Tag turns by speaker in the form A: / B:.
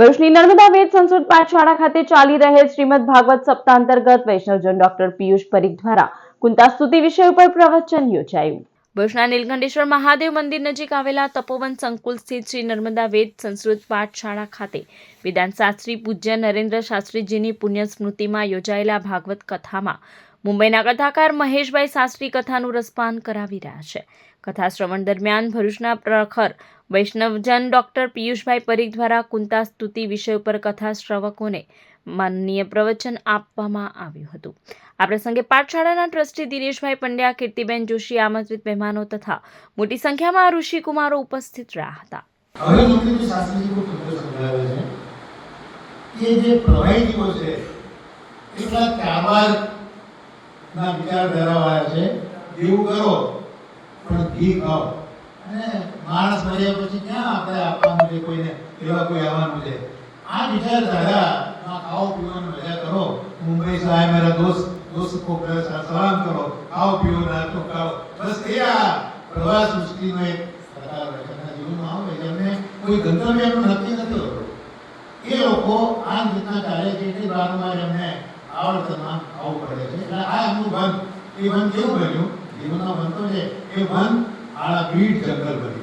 A: ભરૂચની નર્મદા વેદ સંસ્કૃત પાઠશાળા ખાતે ચાલી રહેલ શ્રીમદ ભાગવત સપ્તાહ અંતર્ગત વૈષ્ણવજન ડોક્ટર પિયુષ પરીખ દ્વારા કુંતાસ્તુતિ વિષય ઉપર પ્રવચન યોજાયું. ભરૂચના નીલકંઠેશ્વર મહાદેવ મંદિર નજીક આવેલા તપોવન સંકુલ સ્થિત શ્રી નર્મદા વેદ સંસ્કૃત પાઠશાળા ખાતે વેદાંત શાસ્ત્રી પૂજ્ય નરેન્દ્ર શાસ્ત્રીજીની પુણ્ય સ્મૃતિમાં યોજાયેલા ભાગવત કથામાં મુંબઈના કથાકાર મહેશભાઈ શાસ્ત્રી કથાનું રસપાન કરાવી રહ્યા છે. કથા શ્રવણ દરમિયાન ભરૂચના પ્રખર વૈષ્ણવજન ડોક્ટર પિયુષભાઈ પરીખ દ્વારા કુંતા સ્તુતિ વિષય ઉપર કથા શ્રવકોને માનનીય પ્રવચન આપવામાં આવ્યું હતું. આ પ્રસંગે પાઠશાળાના ટ્રસ્ટી દિનેશભાઈ પંડ્યા, કીર્તિબેન જોશી, આમંત્રિત મહેમાનો તથા મોટી સંખ્યામાં ઋષિકુમારો ઉપસ્થિત રહ્યા હતા.
B: કે જે પ્રવાહીઓ છે એટલા કાબાર ના, વિચાર ધરાવાયા છે. દીવું કરો, પણ ઘી ખાઓ. અને માણસ મળ્યા પછી ક્યાં આપણે આપવાનું છે કોઈને? એવા કોઈ આવવાનું છે. આ વિચારધારામાં ખાઓ પીવાનું મજા કરો. મુંબઈ સાહેબ મારા દોસ્ત દોસ્ત કો સલામ કરો. ખાઓ પીઓ નાસ્તો ખાઓ. બસ એ આ પ્રવાસ મુશ્કેલીનો એક પ્રકાર હોય છે. જીવનમાં આવે જેમને કોઈ ગંતવ્યનું નક્કી નથી હોતું. એ લોકો આ રીતના ચાલે છે એટલી વારમાં એમને આવડતમાં પડે છે. એટલે આ એમનું વન, એ વન કેવું બન્યું? જીવનનો વન છે. એ વન આળા ભીડ જંગલ બન્યું.